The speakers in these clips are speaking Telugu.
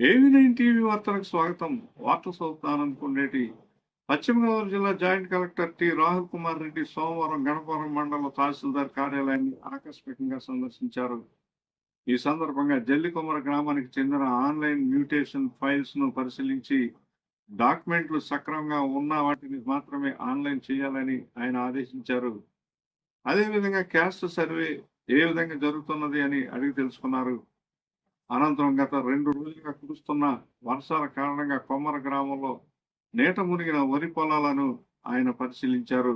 ఏవి నైన్ టీవీ వార్తలకు స్వాగతం. వార్త చదువుతాను పశ్చిమ గోదావరి జిల్లా joint collector T Rahul Kumar Reddy సోమవారం గణపురం మండల తహసీల్దార్ కార్యాలయాన్ని ఆకస్మికంగా సందర్శించారు. ఈ సందర్భంగా జల్లికొమర గ్రామానికి చెందిన ఆన్లైన్ మ్యూటేషన్ ఫైల్స్ను పరిశీలించి డాక్యుమెంట్లు సక్రమంగా ఉన్న వాటిని మాత్రమే ఆన్లైన్ చేయాలని ఆయన ఆదేశించారు. అదేవిధంగా క్యాస్ట్ సర్వే ఏ విధంగా జరుగుతున్నది అని అడిగి తెలుసుకున్నారు. అనంతరం గత రెండు రోజులుగా కురుస్తున్న వర్షాల కారణంగా కొమ్మర గ్రామంలో నేట మునిగిన వరి పొలాలను ఆయన పరిశీలించారు.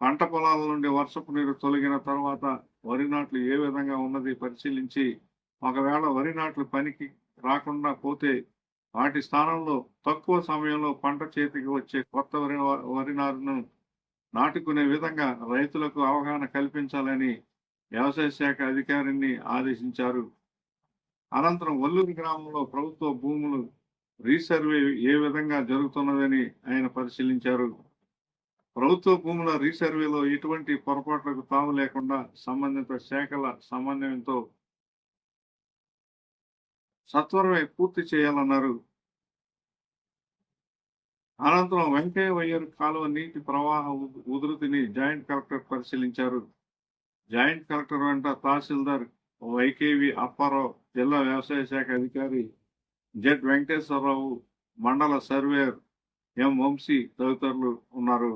పంట పొలాల నుండి వర్షపు నీరు తొలగిన తర్వాత వరి నాట్లు ఏ విధంగా ఉన్నది పరిశీలించి ఒకవేళ వరి నాట్లు పనికి రాకుండా పోతే వాటి స్థానంలో తక్కువ సమయంలో పంట చేతికి వచ్చే కొత్త వరి వరి నారును నాటుకునే విధంగా రైతులకు అవగాహన కల్పించాలని వ్యవసాయ శాఖ అధికారిని ఆదేశించారు. అనంతరం వల్లూరు గ్రామంలో ప్రభుత్వ భూములు రీసర్వే ఏ విధంగా జరుగుతున్నదని ఆయన పరిశీలించారు. ప్రభుత్వ భూముల రీసర్వేలో ఎటువంటి పొరపాట్లకు తాము లేకుండా సంబంధిత శాఖల సమన్వయంతో సత్వరమే పూర్తి చేయాలన్నారు. అనంతరం వెంకయ్యవయ్యర్ కాలువ నీటి ప్రవాహ ఉధృతిని జాయింట్ కలెక్టర్ పరిశీలించారు. జాయింట్ కలెక్టర్ వెంట తహసీల్దార్ వైకేవి అప్పారావు జిల్లా వ్యవసాయ శాఖ అధికారి జెడ్ వెంకటేశ్వరరావు మండల సర్వేయర్ ఎం వంశీ తదితరులు ఉన్నారు.